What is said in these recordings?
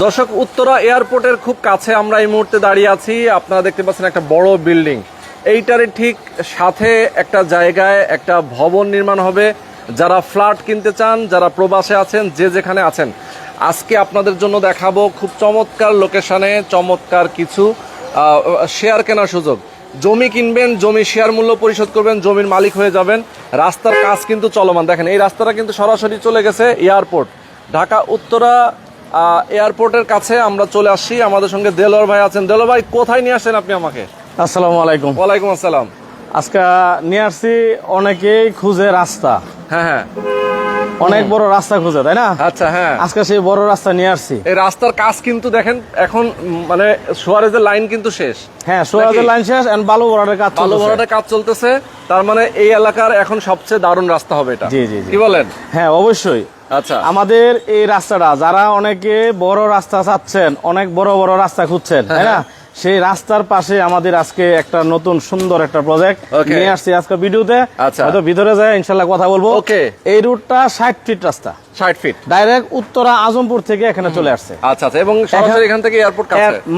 দর্শক, উত্তরা এয়ারপোর্টের খুব কাছে আমরা এই মুহূর্তে দাঁড়িয়ে আছি। আপনারা দেখতে পাচ্ছেন একটা বড় বিল্ডিং। এইটারই ঠিক সাথে একটা জায়গায় একটা ভবন নির্মাণ হবে। যারা ফ্ল্যাট কিনতে চান, যারা প্রবাসে আছেন, যে যেখানে আছেন, আজকে আপনাদের জন্য দেখাবো খুব চমৎকার লোকেশানে, চমৎকার কিছু শেয়ার কেনার সুযোগ। জমি কিনবেন, জমি শেয়ার মূল্য পরিশোধ করবেন, জমির মালিক হয়ে যাবেন। রাস্তার কাজ কিন্তু চলমান। দেখেন, এই রাস্তাটা কিন্তু সরাসরি চলে গেছে এয়ারপোর্ট। ঢাকা, উত্তরা এয়ারপোর্টের কাছে আমরা চলে আসি আমাদের সঙ্গে দেলোয়ার ভাই আছেন। দেলোয়ার ভাই কোথায় নিয়ে আসেন আপনি আমাকে? আসসালামু আলাইকুম। ওয়ালাইকুম আসসালাম। আজকে নিয়ে আসছি অনেকেই খুঁজে রাস্তা। হ্যাঁ হ্যাঁ। অনেক বড় রাস্তা খুঁজে তাই না? আচ্ছা হ্যাঁ। আজকে সেই বড় রাস্তা নিয়ে আসছি। এই রাস্তার কাজ কিন্তু দেখেন এখন মানে সোয়ারেজের লাইন কিন্তু শেষ। হ্যাঁ সোয়াজের লাইন শেষ এন্ড বালু বড়ার কাজ চলতেছে। বড়টা কাজ চলতেছে। তার মানে এই এলাকার এখন সবচেয়ে দারুণ রাস্তা হবে এটা। জি, জি। কি বলেন? হ্যাঁ অবশ্যই। আচ্ছা। আমাদের এই রাস্তাটা যারা অনেকে বড় রাস্তা চাচ্ছেন অনেক বড় বড় রাস্তা খুঁজছেন তাই না? সেই রাস্তার পাশে আমাদের আজকে একটা নতুন সুন্দর একটা প্রজেক্ট নিয়ে আসছি আজকে ভিডিওতে। আচ্ছা। হয়তো ভিতরে যায় ইনশাল্লাহ কথা বলব. এই রুটটা ষাট ফিট রাস্তা। ষাট ফিট ডাইরেক্ট উত্তরা আজমপুর থেকে এখানে চলে আসছে। আচ্ছা আচ্ছা এবং এখান থেকে এয়ারপোর্ট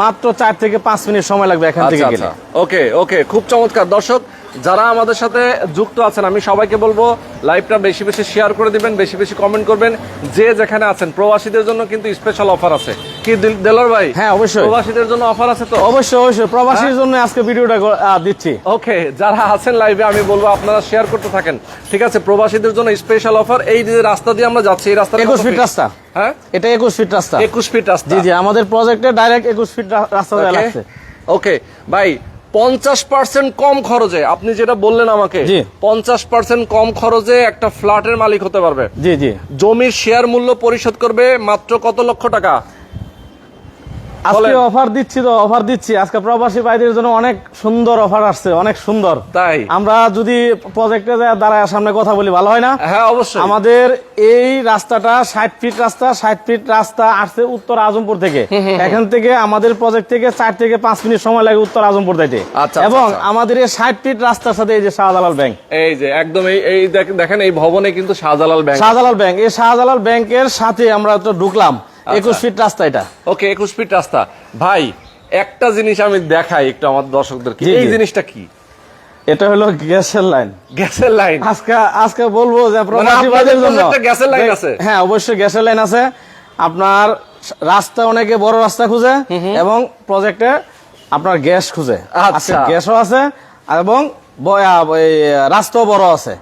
মাত্র চার থেকে পাঁচ মিনিট সময় লাগবে এখান থেকে আচ্ছা গেলে। আচ্ছা। ওকে ওকে খুব চমৎকার। দর্শক যারা আমাদের সাথে যুক্ত আছেন আমি সবাইকে বলব লাইভটা বেশি বেশি শেয়ার করে দিবেন বেশি বেশি কমেন্ট করবেন। যে যেখানে আছেন প্রবাসীদের জন্য কিন্তু স্পেশাল অফার আছে। কি দিল- দেলোয়ার ভাই? হ্যাঁ, অবশ্যই। প্রবাসীদের জন্য অফার আছে তো? অবশ্যই অবশ্যই। প্রবাসীর জন্য আজকে ভিডিওটা দিচ্ছি। ওকে যারা আছেন লাইভে আমি বলব আপনারা শেয়ার করতে থাকেন। ঠিক আছে প্রবাসীদের জন্য স্পেশাল অফার এই যে রাস্তা দিয়ে আমরা যাচ্ছি এই রাস্তা একুশ ফিট রাস্তা। হ্যাঁ? এটা একুশ ফিট রাস্তা। একুশ ফিট রাস্তা। জি জি আমাদের প্রজেক্টে ডাইরেক্ট একুশ ফিট রাস্তা লাগছে। ওকে ভাই পঞ্চাশ পার্সেন্ট কম খরচে আপনি যেটা বললেন আমাকে। পঞ্চাশ পার্সেন্ট কম খরচে একটা ফ্ল্যাটের মালিক হতে পারবে। জি জি। জমির শেয়ার মূল্য পরিশোধ করবে মাত্র কত লক্ষ টাকা? আজকে অফার দিচ্ছি তো অফার দিচ্ছি। আজকে প্রবাসী ভাইদের জন্য অনেক সুন্দর অফার আসছে অনেক সুন্দর। তাই? আমরা যদি প্রজেক্টে দাঁড়ায় সামনে কথা বলি ভালো হয় না? হ্যাঁ অবশ্যই। আমাদের এই রাস্তাটা ষাট ফিট রাস্তা ষাট ফিট রাস্তা আসছে উত্তর আজমপুর থেকে। এখান থেকে আমাদের প্রজেক্ট থেকে চার থেকে পাঁচ মিনিট সময় লাগে উত্তর আজমপুর যাইতে। আচ্ছা, এবং আচ্ছা। আমাদের এই ষাট ফিট রাস্তার সাথে এই যে শাহজালাল ব্যাংক এই যে একদম এই এই দেখ- দেখেন এই ভবনে কিন্তু শাহজালাল ব্যাংক শাহজালাল ব্যাংক এই শাহজালাল ব্যাংকের সাথে আমরা তো ঢুকলাম। আচ্ছা। একুশ ফিট রাস্তা এটা। ওকে একুশ ফিট রাস্তা। ভাই একটা জিনিস আমি দেখাই একটু আমার দর্শকদের এই জিনিসটা কি? এটা হলো গ্যাসের লাইন। গ্যাসের লাইন? আজকে আজকে বলব যে প্রবাসী আপনাদের জন্য। গ্যাসের লাইন আছে? হ্যাঁ অবশ্যই গ্যাসের লাইন আছে। আপনার রাস্তা অনেকে বড় রাস্তা খুঁজে এবং প্রজেক্টে আপনার গ্যাস খুঁজে। আচ্ছা। গ্যাসও আছে এবং রাস্তাও বড় আছে।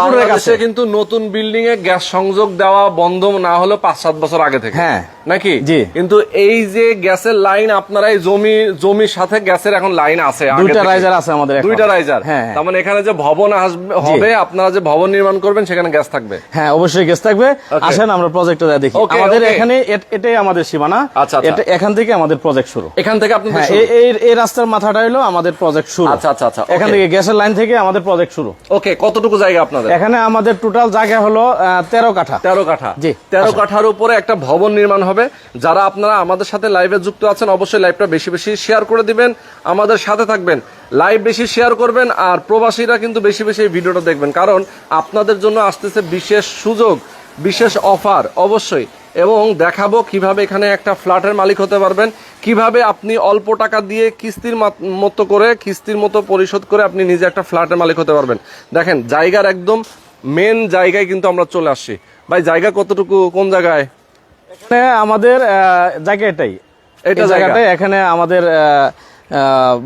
বাংলাদেশে কিন্তু নতুন বিল্ডিং এ গ্যাস সংযোগ দেওয়া বন্ধ না হলো পাঁচ সাত বছর আগে থেকে হ্যাঁ। নাকি? জি। কিন্তু এই যে গ্যাসের লাইন আপনারা এই জমি জমির সাথে গ্যাসের এখন লাইন আছে দুইটা রাইজার আছে আমাদের দুইটা রাইজার হ্যাঁ। তার মানে এখানে যে ভবন আসবে হবে আপনারা যে ভবন নির্মাণ করবেন সেখানে গ্যাস থাকবে। হ্যাঁ অবশ্যই গ্যাস থাকবে। আসেন আমরা প্রজেক্টে দেখি। আমাদের এখানে এটাই আমাদের সীমানা। আচ্ছা, আচ্ছা। এটা- এখান থেকে আমাদের প্রজেক্ট শুরু। এখান থেকে আপনাদের হ্যাঁ এই- এই রাস্তার মাথাটা হলো আমাদের প্রজেক্ট শুরু। আচ্ছা, আচ্ছা, আচ্ছা, এখান থেকে গ্যাসের লাইন থেকে আমাদের প্রজেক্ট শুরু। ওকে কতটুকু জায়গা আপনাদের? এখানে আমাদের টোটাল জায়গা হলো তেরো কাঠা। তেরো কাঠা। জি, তেরো। কাঠার উপরে একটা ভবন নির্মাণ হবে যারা আপনারা আমাদের সাথে লাইভে যুক্ত আছেন, অবশ্যই লাইভটা বেশি বেশি শেয়ার করে দিবেন। আমাদের সাথে থাকবেন। লাইভ বেশি শেয়ার করবেন আর প্রবাসীরা কিন্তু বেশি বেশি ভিডিওটা দেখবেন। কারণ আপনাদের জন্য আসতেছে বিশেষ সুযোগ, বিশেষ অফার অবশ্যই। এবং দেখাবো কীভাবে এখানে একটা ফ্ল্যাটের মালিক হতে পারবেন। কীভাবে আপনি অল্প টাকা দিয়ে কিস্তির মতো করে, কিস্তির মতো পরিশোধ করে আপনি নিজে একটা ফ্ল্যাটের মালিক হতে পারবেন। দেখেন, জায়গার একদম মেন জায়গায় কিন্তু আমরা চলে আসছি। ভাই, জায়গা কতটুকু, কোন জায়গায়? আমাদের জায়গা এটাই এটা জায়গাটাই। এখানে আমাদের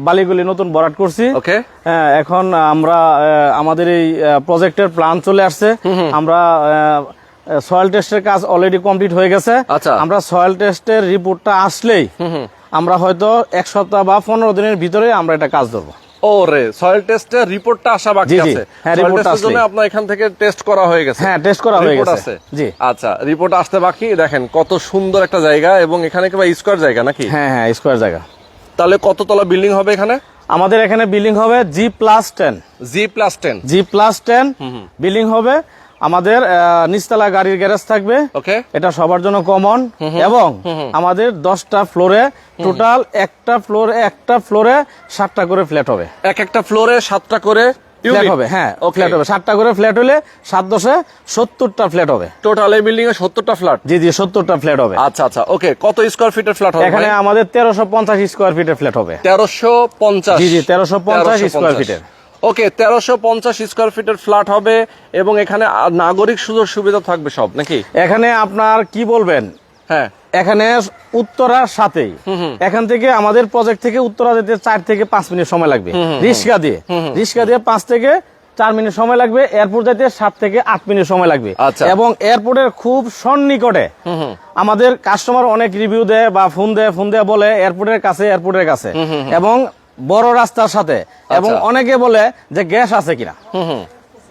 বালিগুলি নতুন বরাট করছি। হ্যাঁ, এখন আমরা আমাদের এই প্রজেক্টের প্ল্যান চলে আসছে। আমরা সয়েল টেস্টের কাজ অলরেডি কমপ্লিট হয়ে গেছে। আচ্ছা। আমরা সয়েল টেস্টের রিপোর্টটা আসলেই আমরা হয়তো এক সপ্তাহ বা পনেরো দিনের ভিতরে আমরা এটা কাজ ধরবো। ও রে সয়েল টেস্টের রিপোর্টটা আসা বাকি। আছে। হ্যাঁ, জন্য। আপনার এখান থেকে টেস্ট করা হয়ে গেছে। হ্যাঁ, টেস্ট করা হয়ে গেছে। জি। আচ্ছা রিপোর্ট আসতে বাকি। দেখেন কত সুন্দর একটা জায়গা এবং এখানে কিবা স্কোয়ার জায়গা নাকি? হ্যাঁ হ্যাঁ স্কোয়ার জায়গা। তাহলে কত তলা বিল্ডিং হবে এখানে? আমাদের এখানে বিল্ডিং হবে G plus ten G plus ten G plus ten building হবে আমাদের নিচতলা গাড়ির গ্যারেজ থাকবে। এটা সবার জন্য কমন এবং আমাদের দশটা ফ্লোরে টোটাল একটা ফ্লোরে একটা ফ্লোরে সাতটা করে ফ্ল্যাট হবে। এক একটা ফ্লোরে সাতটা করে ফ্ল্যাট হবে হ্যাঁ Okay. ফ্ল্যাট হবে। সাতটা করে ফ্ল্যাট হলে সাত দশে সত্তরটা ফ্ল্যাট হবে। টোটাল এই বিল্ডিং এ সত্তরটা ফ্ল্যাট জি জি সত্তরটা ফ্ল্যাট হবে। আচ্ছা আচ্ছা ওকে কত স্কোয়ার ফিটের ফ্ল্যাট হবে এখানে আমাদের তেরোশো পঞ্চাশ স্কোয়ার ফিটের ফ্ল্যাট হবে। তেরোশো পঞ্চাশ। জি, জি, 1350 স্কয়ার ফিটের। ওকে তেরোশো পঞ্চাশ স্কোয়ার ফিটের ফ্ল্যাট হবে এবং এখানে নাগরিক সুযোগ সুবিধা থাকবে সব নাকি? এখানে আপনার কি বলবেন? হ্যাঁ। এখানে উত্তরার সাথেই। এখান থেকে আমাদের প্রজেক্ট থেকে উত্তরা যেতে চার থেকে পাঁচ মিনিট সময় লাগবে। রিক্সা দিয়ে। রিক্সা দিয়ে পাঁচ থেকে চার মিনিট সময় লাগবে। এয়ারপোর্ট যেতে সাত থেকে আট মিনিট সময় লাগবে। আচ্ছা। এবং এয়ারপোর্টের খুব সন্নিকটে আমাদের কাস্টমার অনেক রিভিউ দেয় বা ফোন দেয় ফোন দেয় বলে এয়ারপোর্টের কাছে এয়ারপোর্টের কাছে। এবং বড় রাস্তার সাথে। এবং আচ্ছা। অনেকে বলে যে গ্যাস আছে কিনা।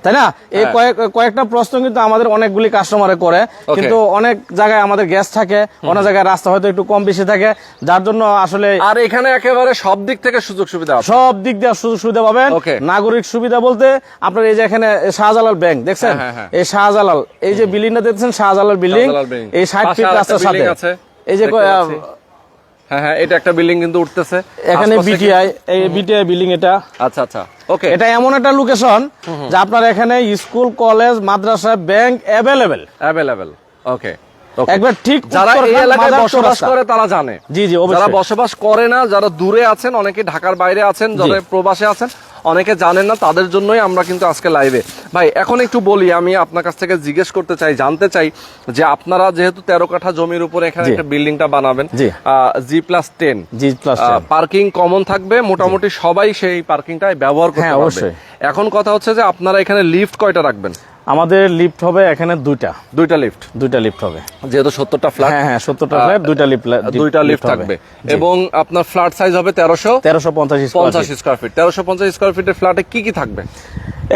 তাই না? এই হ্যাঁ। কয়েকটা প্রশ্ন কিন্তু আমাদের অনেকগুলি কাস্টমারে করে। কিন্তু অনেক জায়গায় আমাদের গ্যাস থাকে অনেক জায়গায় রাস্তা হয়তো একটু কম বেশি থাকে। যার জন্য আসলে আর এখানে একেবারে সব দিক থেকে সুযোগ সুবিধা সব দিক দিয়ে সুযোগ সুবিধা পাবেন। নাগরিক সুবিধা বলতে আপনার এই যে এখানে শাহজালাল ব্যাংক দেখছেন? হ্যাঁ, হ্যাঁ, এই শাহজালাল এই যে বিল্ডিংটা দেখছেন? শাহজালাল বিল্ডিং। এই ষাট ফিট রাস্তার সাথে। এই যে। হ্যাঁ হ্যাঁ এটা একটা বিল্ডিং কিন্তু উঠতেছে। এখানে বিটিআই এই বিটিআই বিল্ডিং এটা। আচ্ছা আচ্ছা ওকে এটা এমন একটা লোকেশন যে আপনার এখানে স্কুল কলেজ মাদ্রাসা ব্যাংক অ্যাভেলেবেল অ্যাভেলেবেল ওকে একবার ঠিক যারা এই এলাকায় বসবাস করে। তারা জানে। জি জি যারা বসবাস করে না যারা দূরে আছেন অনেকে ঢাকার বাইরে আছেন যারা প্রবাসে আছেন অনেকে জানেন না তাদের জন্যই আমরা কিন্তু আজকে লাইভে ভাই এখন একটু বলি আমি আপনার কাছ থেকে জিজ্ঞেস করতে চাই জানতে চাই যে আপনারা যেহেতু তেরো কাঠা জমির উপরে এখানে। একটা বিল্ডিংটা বানাবেন G. Plus ten G plus parking common থাকবে মোটামুটি সবাই সেই পার্কিংটাই ব্যবহার করতে হ্যাঁ, পারবে অবশ্যই। এখন কথা হচ্ছে যে আপনারা এখানে লিফট কয়টা রাখবেন আমাদের লিফট হবে এখানে দুইটা। দুইটা লিফট দুইটা লিফট হবে। যেহেতু সত্তরটা ফ্ল্যাট হ্যাঁ হ্যাঁ সত্তরটা ফ্ল্যাট দুইটা লিফট দুইটা লিফট থাকবে। এবং আপনার ফ্ল্যাট সাইজ হবে তেরোশো তেরোশো পঞ্চাশ পঞ্চাশ স্কোয়ার ফিট তেরোশো পঞ্চাশ স্কোয়ার ফিটের ফ্ল্যাটে কি কি থাকবে?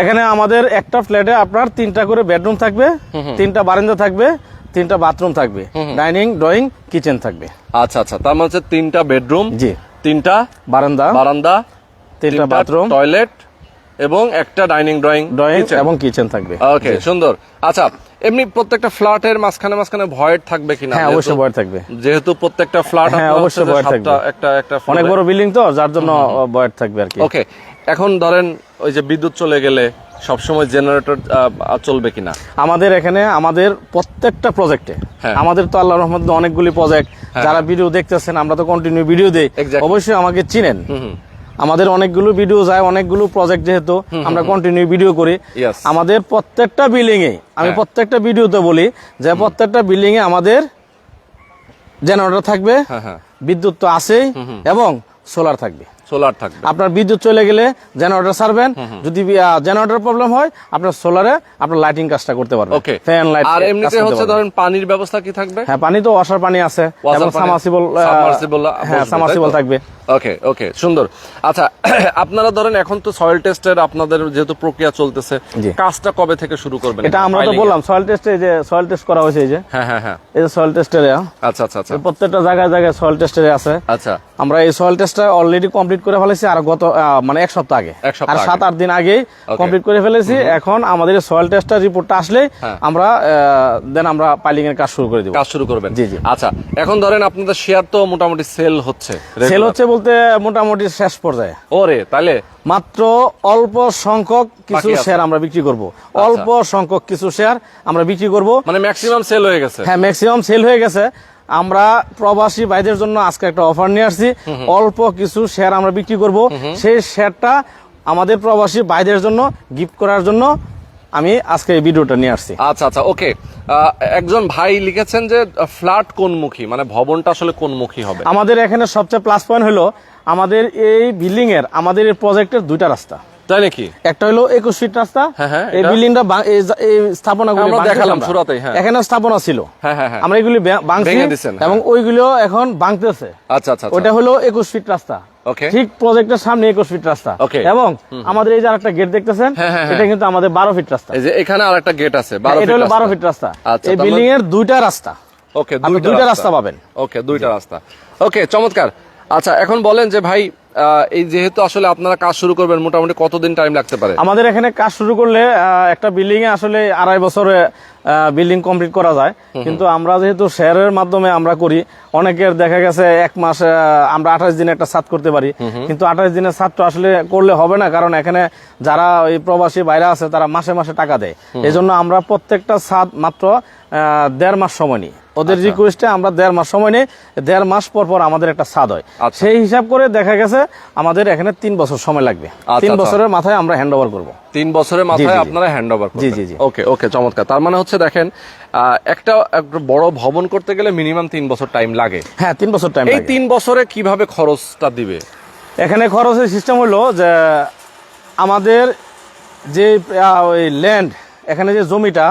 এখানে আমাদের একটা ফ্ল্যাটে আপনার তিনটা করে বেডরুম থাকবে তিনটা বারান্দা থাকবে তিনটা বাথরুম থাকবে। ডাইনিং ড্রয়িং কিচেন থাকবে। আচ্ছা আচ্ছা তার মানে হচ্ছে তিনটা বেডরুম জি। তিনটা বারান্দা বারান্দা তিনটা বাথরুম টয়লেট এবং একটা ডাইনিং ড্রয়িং ড্রয়িং এবং কিচেন থাকবে। ওকে সুন্দর। আচ্ছা এমনি প্রত্যেকটা ফ্ল্যাটের মাঝখানে মাঝখানে ভয়েড থাকবে কিনা? হ্যাঁ অবশ্যই ভয় থাকবে। যেহেতু প্রত্যেকটা ফ্ল্যাট হ্যাঁ, অবশ্যই void থাকবে। একটা একটা অনেক বড় বিল্ডিং তো যার জন্য ভয় থাকবে আর কি। ওকে এখন ধরেন ওই যে বিদ্যুৎ চলে গেলে সবসময় জেনারেটর চলবে কিনা? আমাদের এখানে আমাদের প্রত্যেকটা প্রজেক্টে হ্যাঁ। আমাদের তো আল্লাহ রহমত অনেকগুলি প্রজেক্ট যারা ভিডিও দেখতেছেন আমরা তো কন্টিনিউ ভিডিও দেই। অবশ্যই আমাকে চিনেন। আমাদের অনেকগুলো ভিডিও যায় অনেকগুলো প্রজেক্ট যেহেতু আমরা কন্টিনিউ ভিডিও করি। আমাদের প্রত্যেকটা বিল্ডিং এ আমি হ্যাঁ। প্রত্যেকটা ভিডিওতে বলি যে প্রত্যেকটা বিল্ডিং এ আমাদের জেনারেটর থাকবে হ্যাঁ হ্যাঁ। বিদ্যুৎ তো আছেই এবং সোলার থাকবে। সোলার থাকবে। আপনার বিদ্যুৎ চলে গেলে জেনারেটর সারবেন যদি জেনারেটর প্রবলেম হয় আপনার সোলারে আপনার লাইটিং কাজটা করতে পারবেন। ওকে ফ্যান লাইট আর এমনিতে হচ্ছে ধরেন পানির ব্যবস্থা কি থাকবে? হ্যাঁ পানি তো ওয়াসার পানি আছে এবং সামাসিবল হ্যাঁ সামাসিবল থাকবে। ওকে ওকে সুন্দর। আচ্ছা আপনারা ধরেন এখন তো সয়েল টেস্টের আপনাদের যেহেতু প্রক্রিয়া চলতেছে কাজটা কবে থেকে শুরু করবেন? এটা আমরা তো বললাম সয়েল টেস্টে যে সয়েল টেস্ট করা হয়েছে এই যে। হ্যাঁ হ্যাঁ হ্যাঁ। এই যে সয়েল টেস্টের আচ্ছা আচ্ছা আচ্ছা। প্রত্যেকটা জায়গায় জায়গায় সয়েল টেস্টের আছে। আচ্ছা। আমরা এই সয়েল টেস্টটা অলরেডি কমপ্লিট করে ফেলেছি আর গত মানে এক সপ্তাহ আগে। আর সাত আট দিন আগেই কমপ্লিট করে ফেলেছি। এখন আমাদের সয়েল টেস্টার রিপোর্টটা আসলে হ্যাঁ। আমরা দেন আমরা পাইলিং এর কাজ শুরু করে দিব। কাজ শুরু করবেন। জি, জি। আচ্ছা এখন ধরেন আপনাদের শেয়ার তো মোটামুটি সেল হচ্ছে সেল হচ্ছে বলতে মোটামুটি শেষ পর্যায়ে। ওরে তাহলে মাত্র অল্প সংখ্যক কিছু শেয়ার আমরা বিক্রি করব। অল্প সংখ্যক কিছু শেয়ার আমরা বিক্রি করব। মানে ম্যাক্সিমাম সেল হয়ে গেছে। হ্যাঁ ম্যাক্সিমাম সেল হয়ে গেছে। আমরা প্রবাসী ভাইদের জন্য আজকে একটা অফার নিয়ে আসছি। অল্প কিছু শেয়ার আমরা বিক্রি করব। সেই শেয়ারটা আমাদের প্রবাসী ভাইদের জন্য গিফট করার জন্য আমি আজকে এই ভিডিওটা নিয়ে আসছি। আচ্ছা আচ্ছা ওকে একজন ভাই লিখেছেন যে ফ্ল্যাট কোনমুখী মানে ভবনটা আসলে কোনমুখী হবে? আমাদের এখানে সবচেয়ে প্লাস পয়েন্ট হলো আমাদের এই বিল্ডিং এর আমাদের এই প্রজেক্টের দুইটা রাস্তা। তাই নাকি? একটা হলো একুশ ফিট রাস্তা হ্যাঁ, হ্যাঁ, এই বিল্ডিংটা এই স্থাপনা আমরা দেখালাম শুরুতেই, হ্যাঁ। এখানে স্থাপনা ছিল। হ্যাঁ হ্যাঁ হ্যাঁ। আমরা এগুলি ভাঙছি। এবং ওইগুলো এখন ভাঙতেছে। আচ্ছা আচ্ছা আচ্ছা। ওটা হলো একুশ ফিট রাস্তা. ঠিক প্রজেক্টের সামনে একুশ ফিট রাস্তা। এবং আমাদের এই যে একটা গেট দেখতেছেন হ্যাঁ, হ্যাঁ, এটা কিন্তু আমাদের বারো ফিট রাস্তা। যে এখানে আর একটা গেট আছে হ্যাঁ, এটা হলো বারো ফিট রাস্তা। আচ্ছা, এই বিল্ডিং এর দুইটা রাস্তা। ওকে আপনি দুইটা রাস্তা। পাবেন। ওকে দুইটা রাস্তা। ওকে চমৎকার। আচ্ছা এখন বলেন যে ভাই এই যেহেতু আসলে আপনারা কাজ শুরু করবেন মোটামুটি কতদিন টাইম লাগতে পারে? আমাদের এখানে কাজ শুরু করলে একটা বিল্ডিং এ আসলে আড়াই বছরে বিল্ডিং কমপ্লিট করা যায়। কিন্তু আমরা যেহেতু শেয়ারের মাধ্যমে আমরা করি অনেকের দেখা গেছে এক মাস আমরা আঠাশ দিনে একটা ছাদ করতে পারি। কিন্তু আঠাশ দিনের ছাদটা আসলে করলে হবে না কারণ এখানে যারা ওই প্রবাসী বাইরে আছে তারা মাসে মাসে টাকা দেয়। এই জন্য আমরা প্রত্যেকটা ছাদ মাত্র আহ, দেড় মাস সময় নিই। ওদের রিকোয়েস্টে আমরা দেড় মাস সময় নেই দেড় মাস পর পর আমাদের একটা ছাদ হয়। আচ্ছা। সেই হিসাব করে দেখা গেছে আমাদের এখানে তিন বছর সময় লাগবে। আচ্ছা, তিন আচ্ছা। বছরের মাথায় আমরা হ্যান্ড ওভার করব। তিন বছরের মাথায় আপনারা হ্যান্ড ওভার জি, জি, জি। ওকে ওকে চমৎকার। তার মানে হচ্ছে দেখেন একটা একটা বড় ভবন করতে গেলে মিনিমাম তিন বছর টাইম লাগে। হ্যাঁ তিন বছর টাইম এই তিন বছরে কীভাবে খরচটা দিবে? এখানে খরচের সিস্টেম হলো যে আমাদের যে ওই ল্যান্ড এখানে যে জমিটা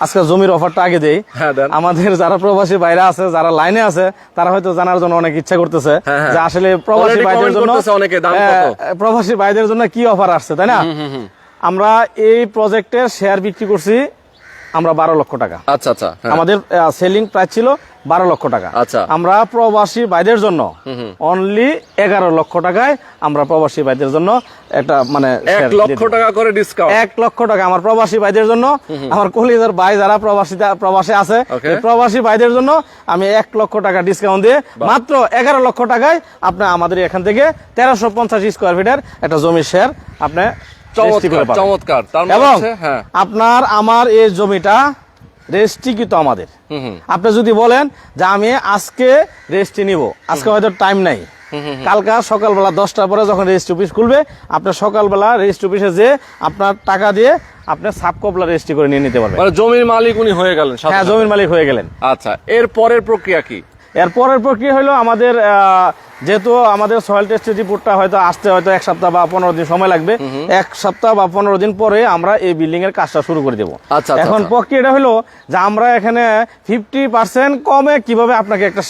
আজকে জমির অফারটা আগে দেই। হ্যাঁ, আমাদের যারা প্রবাসী বাইরে আছে যারা লাইনে আছে তারা হয়তো জানার জন্য অনেক ইচ্ছা করতেছে হ্যাঁ, হ্যাঁ। যে আসলে প্রবাসী বাইদের ভাইদের জন্য প্রবাসী ভাইদের জন্য কি অফার আসছে তাই না? আমরা এই প্রজেক্টের শেয়ার বিক্রি করছি আমরা বারো লক্ষ টাকা। আচ্ছা আচ্ছা। আমাদের সেলিং প্রাইস ছিল বারো লক্ষ টাকা। আচ্ছা। আমরা প্রবাসী ভাইদের জন্য অনলি এগারো লক্ষ টাকায় আমরা প্রবাসী ভাইদের জন্য একটা মানে এক লক্ষ টাকা করে ডিসকাউন্ট এক লক্ষ টাকা আমার প্রবাসী ভাইদের জন্য। আমার কলিজার ভাই যারা প্রবাসী প্রবাসে আছে প্রবাসী ভাইদের জন্য আমি এক লক্ষ টাকা ডিসকাউন্ট দিয়ে মাত্র এগারো লক্ষ টাকায় আপনি আমাদের এখান থেকে তেরোশো পঞ্চাশ স্কোয়ার ফিটের একটা জমির শেয়ার আপনি চমৎকার চমৎকার। মানে এবং হ্যাঁ। আপনার আমার এই জমিটা রেস্ট্রিকৃত আমাদের। হুম হুম। আপনি যদি বলেন যে আমি আজকে রেজিস্ট্রি নিব আজকে হয়তো টাইম নাই। কালকা সকালবেলা দশটার পরে যখন রেজিস্ট্রি অফিস খুলবে আপনার সকালবেলা রেজিস্ট্রি অফিসে যে আপনার টাকা দিয়ে আপনার সাবকপলা রেজিস্ট্রি করে নিয়ে নিতে পারবেন। মানে জমির মালিক উনি হয়ে গেলেন হ্যাঁ জমির মালিক হয়ে গেলেন। আচ্ছা এর পরের প্রক্রিয়া কি? এর পরের প্রক্রিয়া হলো আমাদের যেহেতু আমাদের সয়েল টেস্টের রিপোর্টটা হয়তো আসতে হয়তো এক সপ্তাহ বা পনেরো দিন সময় লাগবে এক সপ্তাহ বা পনেরো দিন পরে আমরা এই বিল্ডিং এর কাজটা শুরু করে দেবো। আচ্ছা, আচ্ছা, এখন আচ্ছা। প্রক্রিয়াটা হলো যে আমরা এখানে ফিফটি পার্সেন্ট কমে কীভাবে আপনাকে একটা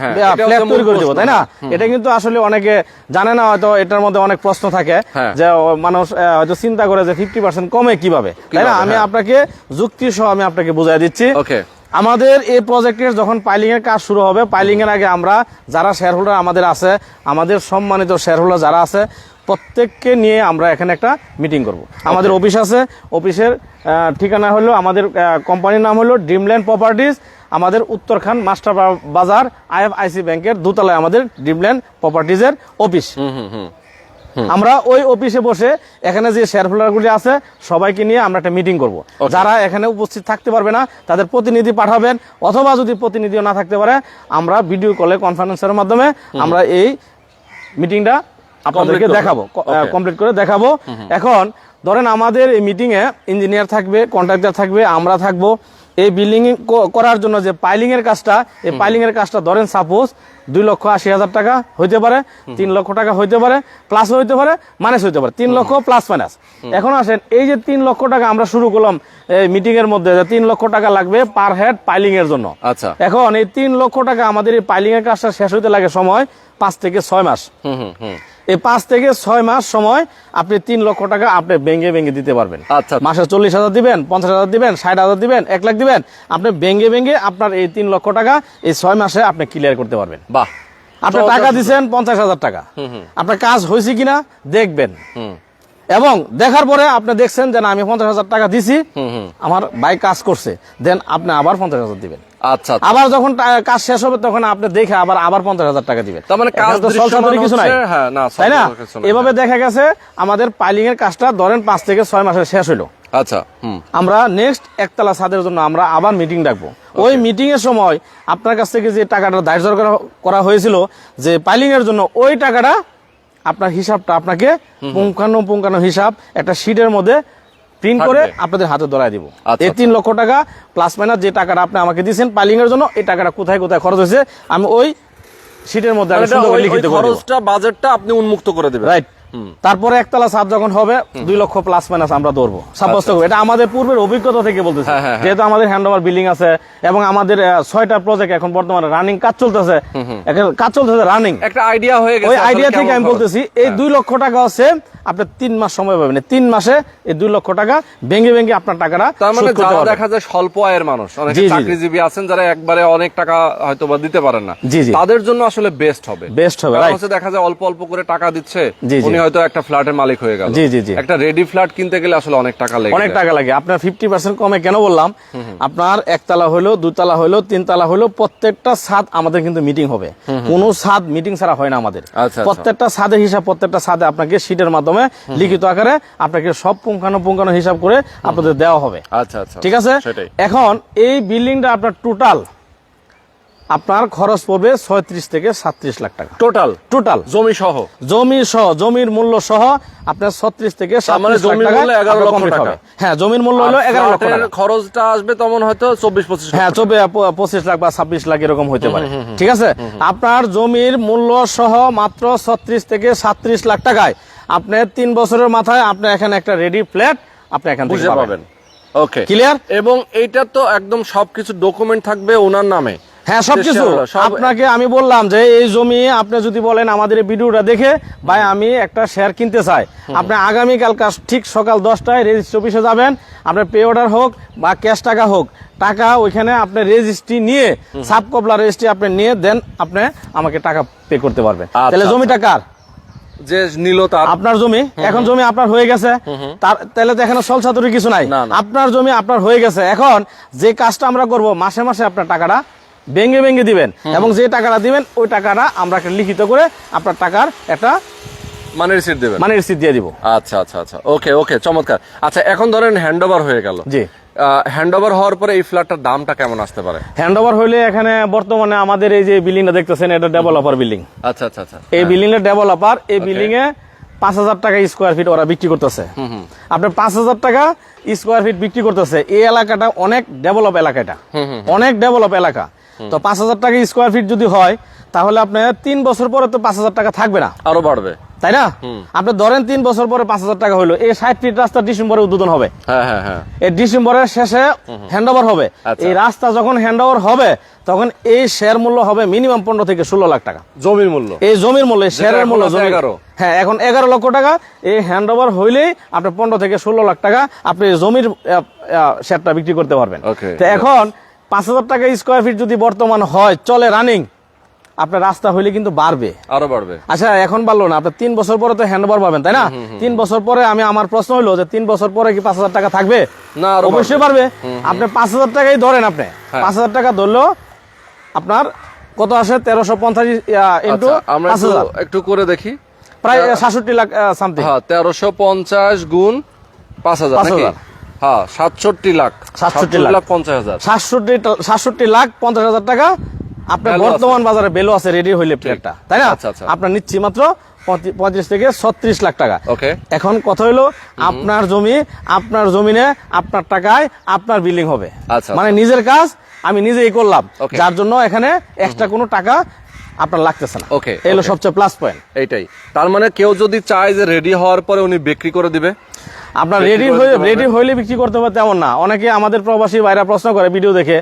হ্যাঁ, ফ্ল্যাট তৈরি করে দেবো তাই না? এটা কিন্তু আসলে অনেকে জানে না হয়তো এটার মধ্যে অনেক প্রশ্ন থাকে হ্যাঁ। যে মানুষ হয়তো চিন্তা করে যে ফিফটি পার্সেন্ট কমে কীভাবে তাই না? আমি হ্যাঁ। আপনাকে যুক্তি সহ আমি আপনাকে বুঝাই দিচ্ছি। আমাদের এই প্রজেক্টের যখন পাইলিং এর কাজ শুরু হবে পাইলিং এর আগে আমরা যারা শেয়ার হোল্ডার আমাদের আছে আমাদের সম্মানিত শেয়ার হোল্ডার যারা আছে প্রত্যেককে নিয়ে আমরা এখানে একটা মিটিং করব। আমাদের অফিস আছে অফিসের ঠিকানা হলো আমাদের কোম্পানির নাম হলো ড্রিমল্যান্ড প্রপার্টিজ আমাদের উত্তরখান মাস্টার বাজার আইএফআইসি ব্যাংকের দোতলায় আমাদের ড্রিমল্যান্ড প্রপার্টিজের অফিস হুম হুম হুম। আমরা ওই অফিসে বসে এখানে যে শেয়ার হোল্ডারগুলি আছে সবাইকে নিয়ে আমরা একটা মিটিং করব। যারা এখানে উপস্থিত থাকতে পারবে না তাদের প্রতিনিধি পাঠাবেন অথবা যদি প্রতিনিধিও না থাকতে পারে আমরা ভিডিও কলে কনফারেন্সের মাধ্যমে আমরা এই মিটিংটা আপনাদেরকে দেখাবো কমপ্লিট করে দেখাবো। এখন ধরেন আমাদের এই মিটিং এ ইঞ্জিনিয়ার থাকবে কন্ট্রাক্টর থাকবে আমরা থাকব। এই বিল্ডিং করার জন্য যে পাইলিং এর কাজটা এই পাইলিং এর কাজটা ধরেন সাপোজ দুই লক্ষ আশি হাজার টাকা হইতে পারে তিন লক্ষ টাকা হইতে পারে প্লাস হইতে পারে মাইনাস হইতে পারে তিন লক্ষ প্লাস মাইনাস এখন আসেন এই যে তিন লক্ষ টাকা আমরা শুরু করলাম এই মিটিং এর মধ্যে যে তিন লক্ষ টাকা লাগবে পার হেড পাইলিং এর জন্য। আচ্ছা। এখন এই তিন লক্ষ টাকা আমাদের এই পাইলিং এর কাজটা শেষ হইতে লাগে সময় পাঁচ থেকে ছয় মাস। হুম হুম হুম। এই পাঁচ থেকে ছয় মাস সময় আপনি তিন লক্ষ টাকা আপনি ভেঙে ভেঙে দিতে পারবেন। আচ্ছা। মাসে চল্লিশ হাজার দিবেন পঞ্চাশ হাজার দিবেন ষাট হাজার দিবেন এক লাখ দিবেন আপনি ভেঙে ভেঙে আপনার এই তিন লক্ষ টাকা এই ছয় মাসে আপনি ক্লিয়ার করতে পারবেন। বাহ। আপনি টাকা দিচ্ছেন পঞ্চাশ হাজার টাকা। আপনার কাজ হয়েছে কিনা দেখবেন। এবং দেখার পরে আপনি দেখছেন যে না আমি পঞ্চাশ হাজার টাকা দিছি। আমার ভাই কাজ করছে দেন আপনি আবার পঞ্চাশ হাজার দিবেন। আচ্ছা আচ্ছা। আবার যখন কাজ শেষ হবে তখন আপনি দেখে আবার আবার পঞ্চাশ হাজার টাকা দিবেন। তার মানে কাজ কিছু নাই। হ্যাঁ, তাই না? এভাবে দেখা গেছে আমাদের পাইলিং এর কাজটা ধরেন পাঁচ থেকে ছয় মাসের শেষ হলো আচ্ছা আমরা নেক্সট একতলা ছাদের জন্য আমরা আবার মিটিং ডাকবো। ওই মিটিং এর সময় আপনার কাছ থেকে যে টাকাটা ধার্য করা- করা হয়েছিল যে পাইলিং এর জন্য ওই টাকাটা আপনার হিসাবটা আপনাকে পুঙ্খানো পুঙ্খানো হিসাব একটা শিটের মধ্যে প্রিন্ট করে আপনাদের হাতে ধরায় দিব। আচ্ছা, এই তিন লক্ষ টাকা প্লাস মাইনাস যে টাকাটা আপনি আমাকে দিয়েছেন পাইলিং এর জন্য এই টাকাটা কোথায় কোথায় খরচ হয়েছে আমি ওই সিটের মধ্যে মানে খরচটা বাজেটটা আপনি উন্মুক্ত করে দেবেন। রাইট তারপরে একতলা ছাদ যখন হবে দুই লক্ষ প্লাস মাইনাস আমরা ধরবো। সাব্যস্ত করব। এটা আমাদের পূর্বের অভিজ্ঞতা থেকে বলতেছি। হ্যাঁ, হ্যাঁ, হ্যাঁ। যেহেতু আমাদের হ্যান্ড ওভার বিল্ডিং আছে এবং আমাদের ছয়টা প্রজেক্ট এখন বর্তমানে রানিং কাজ চলতেছে। কাজ চলতেছে রানিং একটা আইডিয়া হয়ে গেছে ওই আইডিয়া থেকে আমি বলতেছি এই দুই লক্ষ টাকা হচ্ছে আপনি তিন মাস সময় পাবেন। তিন মাসে এই দুই লক্ষ টাকা ভেঙে ভেঙে আপনার টাকাটা তার মানে যারা দেখা যায় স্বল্প আয়ের মানুষ অনেকে। চাকরিজীবী আছেন যারা একবারে অনেক টাকা হয়তো বা দিতে পারেন না। তাদের জন্য আসলে বেস্ট হবে। Best হবে, দেখা যায় অল্প অল্প করে টাকা দিচ্ছে। উনি হয়তো একটা ফ্ল্যাটের মালিক হয়ে গেল। জি, জি, জি। একটা রেডি ফ্ল্যাট কিনতে গেলে আসলে অনেক টাকা লেগে অনেক টাকা লাগে। আপনার ফিফটি পার্সেন্ট কমে কেন বললাম? আপনার একতলা হইল দুতলা হইল তিনতলা হইল প্রত্যেকটা ছাদ আমাদের কিন্তু মিটিং হবে। কোনো ছাদ মিটিং ছাড়া হয় না আমাদের। আচ্ছা, আচ্ছা। প্রত্যেকটা ছাদের হিসাব প্রত্যেকটা ছাদে আপনাকে শীটের মাধ্যমে লিখিত আকারে আপনাকে সব পুঙ্খানো পুঙ্খানো হিসাব করে আপনাদের দেওয়া হবে। আচ্ছা আচ্ছা। ঠিক আছে? এখন এই বিল্ডিংটা আপনার টোটাল আপনার খরচ পড়বে ছয়ত্রিশ থেকে সাতত্রিশ লাখ টাকা। টোটাল টোটাল জমি সহ? জমি সহ জমির মূল্য সহ আপনার ছত্রিশ থেকে মানে 37 লাখ জমির টাকা মূল্য 11 আপনার লক্ষ টাকা। হ্যাঁ জমির মূল্য হলো এগারো লক্ষ টাকা। খরচটা আসবে তখন হয়তো চব্বিশ পঁচিশ হ্যাঁ পঁচিশ লাখ বা ছাব্বিশ লাখ এরকম হতে পারে। ঠিক আছে? আপনার জমির মূল্য সহ মাত্র ছত্রিশ থেকে সাতত্রিশ লাখ টাকায় আপনি তিন বছরের মাথায় আপনি এখানে একটা রেডি ফ্ল্যাট আপনি এখান থেকে বুঝে পাবেন। পাবেন। ওকে ক্লিয়ার এবং এইটা তো একদম সবকিছু ডকুমেন্ট থাকবে ওনার নামে। হ্যাঁ সবকিছু আপনাকে আমি বললাম যে এই জমি আপনি যদি বলেন আমাদের ভিডিওটা দেখে ভাই আমি একটা শেয়ার কিনতে চাই। আপনি আগামীকাল ঠিক সকাল দশটায় রেজিস্ট্রি অফিসে যাবেন। আপনার পে অর্ডার হোক বা ক্যাশ টাকা হোক টাকা ওইখানে আপনি রেজিস্ট্রি নিয়ে সাব কপলা রেজিস্ট্রি আপনি নিয়ে দেন আপনি আমাকে টাকা পে করতে পারবেন। আচ্ছা, তাহলে জমিটা কার? যে নিল তার। আপনার জমি? এখন জমি আপনার হয়ে গেছে। তার তাহলে তো এখানে সল সাতুরি কিছু নাই। আপনার জমি আপনার হয়ে গেছে। এখন যে কাজটা আমরা করব মাসে মাসে আপনার টাকাটা ভেঙে ভেঙে দিবেন এবং যে টাকাটা দিবেন ওই টাকাটা আমরা একটা লিখিত করে আপনার টাকার একটা মানে রিসিট দেবেন। মানে রিসিপ্ট দিয়ে দিব। আচ্ছা আচ্ছা আচ্ছা। ওকে ওকে চমৎকার। আচ্ছা এখন ধরেন হ্যান্ড ওভার হয়ে গেল। জি। হ্যান্ড ওভার হওয়ার পরে এই ফ্ল্যাটটার দামটা কেমন আসতে পারে? হ্যান্ড ওভার হইলে এখানে বর্তমানে আমাদের এই যে বিল্ডিংটা দেখতেছেন এটা ডেভেলপার বিল্ডিং আচ্ছা আচ্ছা আচ্ছা। এই বিল্ডিং ডেভেলপার এই বিল্ডিং এ পাঁচ হাজার টাকা স্কোয়ার ফিট ওরা বিক্রি করতেছে। আপনার পাঁচ হাজার টাকা স্কোয়ার ফিট বিক্রি করতেছে। এই এলাকাটা অনেক ডেভেলপ এলাকা এটা। অনেক ডেভেলপ এলাকা। তো পাঁচ হাজার টাকা স্কোয়ার ফিট যদি হয় তাহলে আপনার তিন বছর পরে তো পাঁচ হাজার টাকা থাকবে না। আরও বাড়বে। তাই না? আপনি ধরেন তিন বছর পরে পাঁচ হাজার টাকা হলো এই ষাট ফিট রাস্তা ডিসেম্বরে উদ্বোধন হবে। হ্যাঁ হ্যাঁ হ্যাঁ। এই ডিসেম্বরের শেষে হ্যান্ড হবে। আচ্ছা। এই রাস্তা যখন হ্যান্ড হবে তখন এই শেয়ার মূল্য হবে মিনিমাম পনেরো থেকে ষোলো লাখ টাকা। জমির মূল্য? এই জমির মূল্য শেয়ারের মূল্য 11 হ্যাঁ এখন এগারো লক্ষ টাকা। এই হ্যান্ড ওভার হইলেই আপনি পনেরো থেকে ষোলো লাখ টাকা আপনি জমির শেয়ারটা বিক্রি করতে পারবেন। তো এখন পাঁচ হাজার টাকা স্কোয়ার ফিট যদি বর্তমান হয় চলে রানিং আপনার রাস্তা হইলে কিন্তু বাড়বে। আরও বাড়বে। আচ্ছা এখন পারল না আপনি তিন বছর পরে তো হ্যান্ড ওভার পাবেন তাই না? তিন বছর পরে আমি আমার প্রশ্ন হলো যে তিন বছর পরে কি পাঁচ হাজার টাকা থাকবে? না অবশ্যই পারবে আপনি পাঁচ হাজার টাকাই ধরেন আপনি। হ্যাঁ। পাঁচ হাজার টাকা ধরলেও আপনার কত আসে? তেরোশো পঞ্চাশ ইন্টু আচ্ছা, একটু- করে দেখি। প্রায় সাতষট্টি লাখ সামথিং হ্যাঁ তেরোশো পঞ্চাশ গুণ পাঁচ হাজার পাঁচ হাজার। হ্যাঁ সাতষট্টি লাখ। 67 লাখ। লাখ পঞ্চাশ হাজার। সাতষট্টি সাতষট্টি লাখ পঞ্চাশ হাজার টাকা। আপনার বর্তমান বাজারে বেলো আছে রেডি হইলে প্লেটটা তাই না? আচ্ছা, আচ্ছা। আপনার নিচ্ছি মাত্র পঁয়ত্রিশ- থেকে ছত্রিশ লাখ টাকা। ওকে এখন কথা হলো আপনার জমি আপনার জমিনে আপনার টাকায় আপনার বিল্ডিং হবে। আচ্ছা, মানে নিজের কাজ আমি নিজেই করলাম. যার জন্য এখানে এক্সট্রা কোনো টাকা আপনার লাগতেছে না। এই সবচেয়ে প্লাস পয়েন্ট এইটাই। তার মানে কেউ যদি চায় যে রেডি হওয়ার পরে উনি বিক্রি করে দিবে? আপনার রেডি হয়ে রেডি হইলে বিক্রি করতে হবে তেমন না। অনেকে আমাদের প্রবাসী বাইরা প্রশ্ন করে ভিডিও দেখে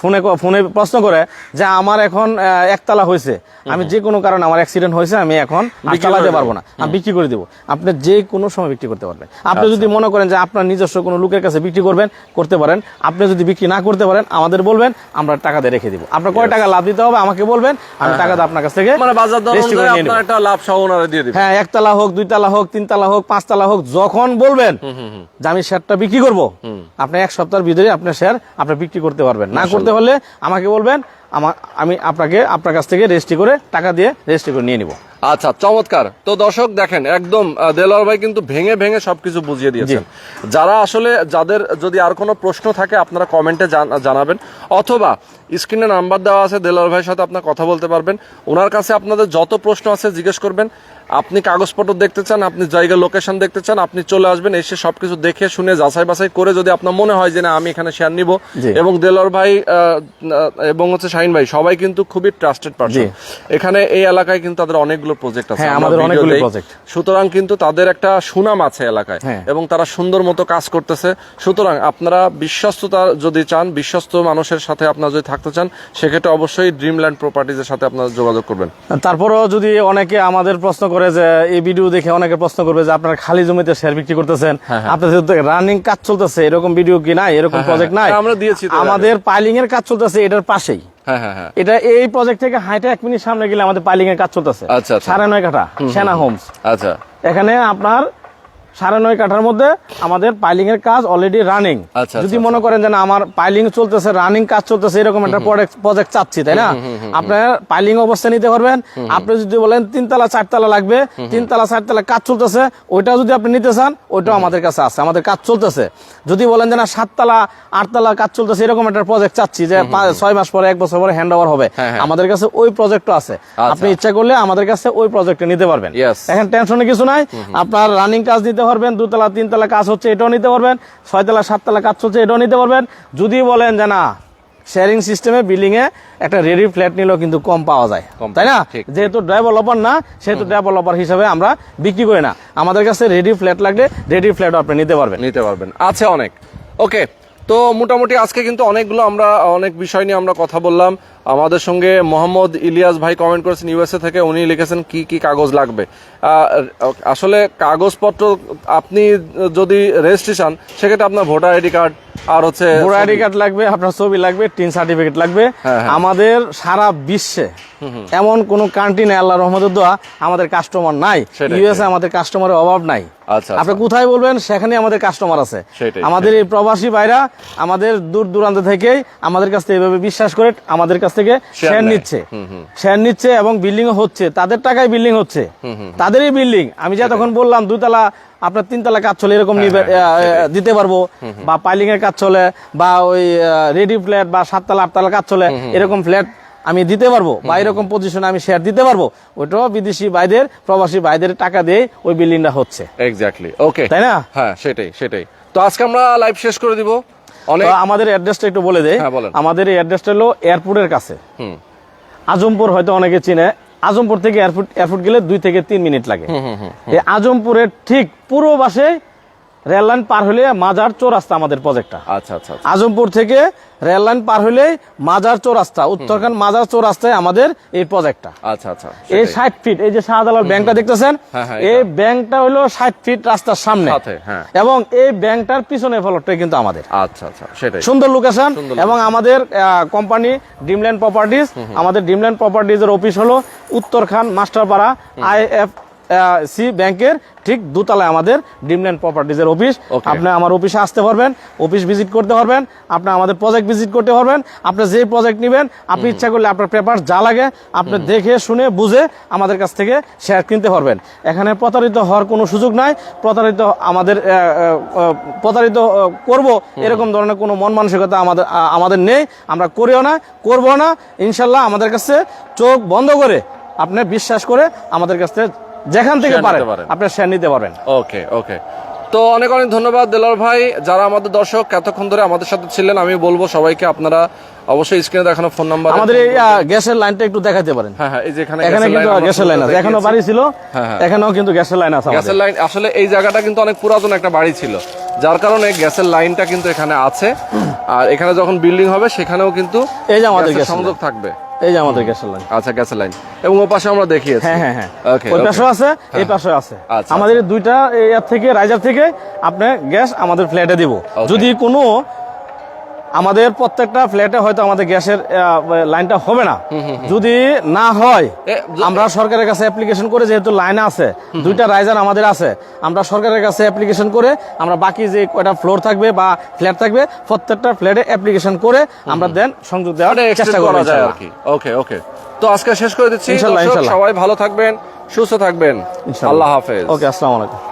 ফোনে ফোনে প্রশ্ন করে যে আমার এখন একতলা হয়েছে আমি যে কোনো কারণে আমার অ্যাক্সিডেন্ট হয়েছে আমি এখন চালাতে পারব না। আমি বিক্রি করে দেবো। আপনি যে কোনো সময় বিক্রি করতে পারবেন। আপনি আচ্ছা। যদি মনে করেন যে আপনার নিজস্ব কোনো লোকের কাছে বিক্রি করবেন করতে পারেন। আপনি যদি বিক্রি না করতে পারেন আমাদের বলবেন আমরা টাকা দিয়ে রেখে দিব। আপনার কয় টাকা লাভ দিতে হবে আমাকে বলবেন আমি টাকা দিয়ে আপনার কাছ থেকে মানে বাজার দর অনুযায়ী আপনার একটা লাভ সহ ওনারা দিয়ে দিবে। হ্যাঁ একতলা হোক দুইতলা হোক তিনতলা হোক পাঁচতলা হোক যখন বলবেন যে আমি শেয়ারটা বিক্রি করব আপনি এক সপ্তাহের ভিতরে আপনার শেয়ার আপনি বিক্রি করতে পারবেন। না করতে হলে আমাকে বলবেন আমা- আমি আপনাকে আপনার কাছ থেকে রেজিস্ট্রি করে টাকা দিয়ে রেজিস্ট্রি করে নিয়ে নিব। আচ্ছা চমৎকার। তো দর্শক দেখেন একদম দেলোয়ার ভাই কিন্তু ভেঙে ভেঙে সবকিছু বুঝিয়ে দিয়েছেন। যারা আসলে যাদের যদি আর কোনো প্রশ্ন থাকে আপনারা কমেন্টে জানাবেন। অথবা স্ক্রিনে নাম্বার দেওয়া আছে দেলোয়ার ভাইয়ের সাথে আপনার কথা বলতে পারবেন। ওনার কাছে আপনাদের যত প্রশ্ন আছে জিজ্ঞেস করবেন। আপনি কাগজপত্র দেখতে চান আপনি জায়গা লোকেশন দেখতে চান আপনি চলে আসবেন এসে সবকিছু দেখে শুনে যাচাই বাছাই করে যদি আপনার মনে হয় যে না আমি এখানে শেয়ার নিব। এবং দেলোর ভাই এবং হচ্ছে শাহিন ভাই সবাই কিন্তু খুবই ট্রাস্টেড পারসন। এখানে এই এলাকায় কিন্তু তাদের অনেকগুলো প্রজেক্ট আছে। হ্যাঁ, আমাদের অনেকগুলো project। সুতরাং কিন্তু তাদের একটা সুনাম আছে এলাকায় হ্যাঁ। এবং তারা সুন্দর মতো কাজ করতেছে। সুতরাং আপনারা বিশ্বস্ততা যদি চান বিশ্বস্ত মানুষের সাথে আপনারা যদি থাকতে চান সেক্ষেত্রে অবশ্যই ড্রিমল্যান্ড প্রপার্টিজের সাথে আপনারা যোগাযোগ করবেন। তারপরেও যদি অনেকে আমাদের প্রশ্ন করে যে এই ভিডিও দেখে অনেকে প্রশ্ন করবে যে আপনারা খালি জমিতে শেয়ার বিক্রি করতেছেন। হ্যাঁ, হ্যাঁ। আপনাদের রানিং কাজ চলতেছে এরকম ভিডিও কি নাই এরকম প্রজেক্ট নাই হ্যাঁ, আমরা দিয়েছি। আমাদের পাইলিং এর কাজ চলতেছে এটার পাশেই। এটা এই প্রজেক্ট থেকে হাইটে এক মিনিট সামনে গেলে আমাদের পাইলিং এর কাজ চলতেছে। আচ্ছা, আচ্ছা। সাড়ে নয় কাঠা সেনা হোমস আচ্ছা। এখানে আপনার সাড়ে নয় কাঠার মধ্যে আমাদের পাইলিং এর কাজ অলরেডি রানিং আচ্ছা, যদি আচ্ছা, মনে করেন যে না আমার পাইলিং চলতেছে রানিং কাজ চলতেছে এরকম একটা প্রজেক্ট চাচ্ছি তাই না? আপনার পাইলিং অবস্থা নিতে পারবেন। আপনি যদি বলেন তিনতলা চারতলা লাগবে তিনতলা চারতলা কাজ চলতেছে ওইটা যদি আপনি নিতে চান ওইটাও আমাদের কাছে আছে আমাদের কাজ চলতেছে। যদি বলেন যে না সাততলা আটতলা কাজ চলতেছে এরকম একটা প্রজেক্ট চাচ্ছি যে ছয় মাস পরে এক বছর পরে হ্যান্ড ওভার হবে হ্যাঁ, হ্যাঁ। আমাদের কাছে ওই প্রজেক্টও আছে। আপনি ইচ্ছা করলে আমাদের কাছে ওই প্রজেক্টে নিতে পারবেন. এখন টেনশনে কিছু নাই। আপনার রানিং কাজ নিতে পারবেন দুতলা তিনতলা কাজ হচ্ছে এটাও নিতে পারবেন ছয়তলা সাততলা কাজ হচ্ছে এটাও নিতে পারবেন। যদি বলেন যে না শেয়ারিং সিস্টেমে বিল্ডিং এ একটা রেডি ফ্ল্যাট নিলেও কিন্তু কম পাওয়া যায়। কম তাই না। যেহেতু ডেভেলপার না সেহেতু ডেভেলপার হিসাবে আমরা বিক্রি করি না। আমাদের কাছে রেডি ফ্ল্যাট লাগলে রেডি ফ্ল্যাট আপনি নিতে পারবেন। নিতে পারবেন। আছে অনেক। ওকে তো মোটামুটি আজকে কিন্তু অনেকগুলো আমরা অনেক বিষয় নিয়ে আমরা কথা বললাম। আমাদের সঙ্গে মোহাম্মদ ইলিয়াস ভাই কমেন্ট করেছেন ইউএসএ থেকে উনি লিখেছেন কি কি কাগজ লাগবে। আসলে কাগজপত্র আপনি যদি রেজিস্ট্রি চান সেক্ষেত্রে আপনার ভোটার আইডি কার্ড আর হচ্ছে ভোটার আইডি কার্ড লাগবে আপনার ছবি লাগবে টিন সার্টিফিকেট লাগবে। হ্যাঁ, হ্যাঁ। আমাদের সারা বিশ্বে এমন কোন কান্ট্রি নেই আল্লাহ রহমতের দোয়া আমাদের কাস্টমার নাই। ইউএসএ আমাদের কাস্টমারের অভাব নাই। আচ্ছা, আপনি আচ্ছা। কোথায় বলবেন সেখানে আমাদের কাস্টমার আছে। আমাদের এই প্রবাসী ভাইরা আমাদের দূর দূরান্ত থেকেই আমাদের কাছ থেকে এভাবে বিশ্বাস করে আমাদের কাছ থেকে শেয়ার নিচ্ছে। শেয়ার নিচ্ছে এবং বিল্ডিং হচ্ছে। তাদের টাকায় বিল্ডিং হচ্ছে। তাদেরই বিল্ডিং আমি যা তখন বললাম দুতলা আপনার তিনতলা কাজ চলে এরকম হ্যাঁ, আহ, আহ, দিতে পারব। বা পাইলিং এর কাজ চলে বা ওই রেডি ফ্ল্যাট বা সাততলা আটতলা কাজ চলে এরকম ফ্ল্যাট আমি দিতে পারব। বা এরকম পজিশনে আমি শেয়ার দিতে পারব। ওইটাও বিদেশি ভাইদের প্রবাসী ভাইদের টাকা দিয়ে ওই বিল্ডিংটা হচ্ছে। এক্স্যাক্টলি ওকে তাই না? হ্যাঁ সেটাই সেটাই। তো আজকে আমরা লাইভ শেষ করে দিব। আমাদের অ্যাড্রেসটা একটু বলে দেয় হ্যাঁ, আমাদের এই অ্যাড্রেসটা হলো এয়ারপোর্টের কাছে। আজমপুর হয়তো অনেকে চিনে। আজমপুর থেকে এয়ারপোর্ট এয়ারপোর্ট গেলে দুই থেকে তিন মিনিট লাগে। এই আজমপুরের ঠিক পুরো পাশে রেল লাইন পার হলে মাজার চোর আসতে আমাদের প্রজেক্টটা আচ্ছা আচ্ছা আচ্ছা। আজমপুর থেকে রেল লাইন পার হলে মাজার চৌরাস্তা উত্তরখান মাজার চৌরাস্তায় আমাদের এই প্রজেক্টটা আচ্ছা আচ্ছা এই। ষাট ফিট এই যে শাহজালাল ব্যাংকটা দেখতেছেন? হ্যাঁ, হ্যাঁ, এই ব্যাংকটা হলো ষাট ফিট রাস্তার সামনে। হ্যাঁ। এবং এই ব্যাংকটার পিছনে ফলকটাই কিন্তু আমাদের। আচ্ছা আচ্ছা সেটাই। সুন্দর লোকেশন এবং আমাদের কোম্পানি ড্রিমল্যান্ড প্রপার্টিজ আমাদের ড্রিমল্যান্ড প্রপার্টিজের অফিস হলো উত্তরখান মাস্টারপাড়া আইএফ সি ব্যাংকের ঠিক দোতলায় আমাদের ড্রিমল্যান্ড প্রপার্টিজের অফিস। আপনি আমার অফিসে আসতে পারবেন অফিস ভিজিট করতে পারবেন আপনি আমাদের প্রজেক্ট ভিজিট করতে পারবেন আপনি যে প্রজেক্ট নেবেন আপনি ইচ্ছা করলে আপনার পেপার যা লাগে আপনি দেখে শুনে বুঝে আমাদের কাছ থেকে শেয়ার কিনতে পারবেন। এখানে প্রতারিত হওয়ার কোনো সুযোগ নাই প্রতারিত আমাদের প্রতারিত করব এরকম ধরনের কোনো মন মানসিকতা আমাদের আমাদের নেই আমরা করিও না করব না। ইনশাল্লাহ আমাদের কাছে চোখ বন্ধ করে আপনি বিশ্বাস করে আমাদের কাছ থেকে যেখান থেকে পারেন। আপনি শেয়ার নিতে পারবেন। ওকে ওকে। তো অনেক অনেক ধন্যবাদ দেলার ভাই। যারা আমাদের দর্শক এতক্ষণ ধরে আমাদের সাথে ছিলেন আমি বলব সবাইকে আপনারা অবশ্যই স্ক্রিনে দেখানো ফোন নাম্বার আমাদের এই গ্যাসের লাইনটা একটু দেখাতে পারেন। হ্যাঁ হ্যাঁ এই যে এখানে এখানে কিন্তু গ্যাসের লাইন আছে। এখনও বাড়ি ছিল হ্যাঁ, হ্যাঁ। এখানেও কিন্তু গ্যাসের লাইন আছে গ্যাসের লাইন আসলে এই জায়গাটা কিন্তু অনেক পুরাতন একটা বাড়ি ছিল। যার কারণে গ্যাসের লাইনটা কিন্তু এখানে আছে। আর এখানে যখন বিল্ডিং হবে সেখানেও কিন্তু এই যে আমাদের সংযোগ থাকবে। এই যে আমাদের গ্যাসের লাইন। আচ্ছা গ্যাসের লাইন। এবং ও পাশে আমরা দেখিয়েছি। হ্যাঁ হ্যাঁ হ্যাঁ। ওকে ওই পাশেও আছে এই পাশেও আছে। আচ্ছা, আমাদের দুইটা এর থেকে রাইজার থেকে আপনি গ্যাস আমাদের ফ্ল্যাটে দিব. যদি কোনো আমাদের প্রত্যেকটা ফ্ল্যাটে হয়তো আমাদের গ্যাসের লাইনটা হবে না। যদি না হয় আমরা সরকারের কাছে অ্যাপ্লিকেশন করে যেহেতু লাইন আছে দুইটা রাইজার আমাদের আছে আমরা সরকারের কাছে অ্যাপ্লিকেশন করে আমরা বাকি যে কয়টা ফ্লোর থাকবে বা ফ্ল্যাট থাকবে প্রত্যেকটা ফ্ল্যাটে অ্যাপ্লিকেশন করে আমরা দেন সংযোগ দেওয়ার মানে চেষ্টা করা যায় আর কি। ওকে ওকে তো আজকে শেষ করে দিচ্ছি। সবাই ভালো থাকবেন সুস্থ থাকবেন। আল্লাহ হাফেজ। ওকে আসসালামু আলাইকুম।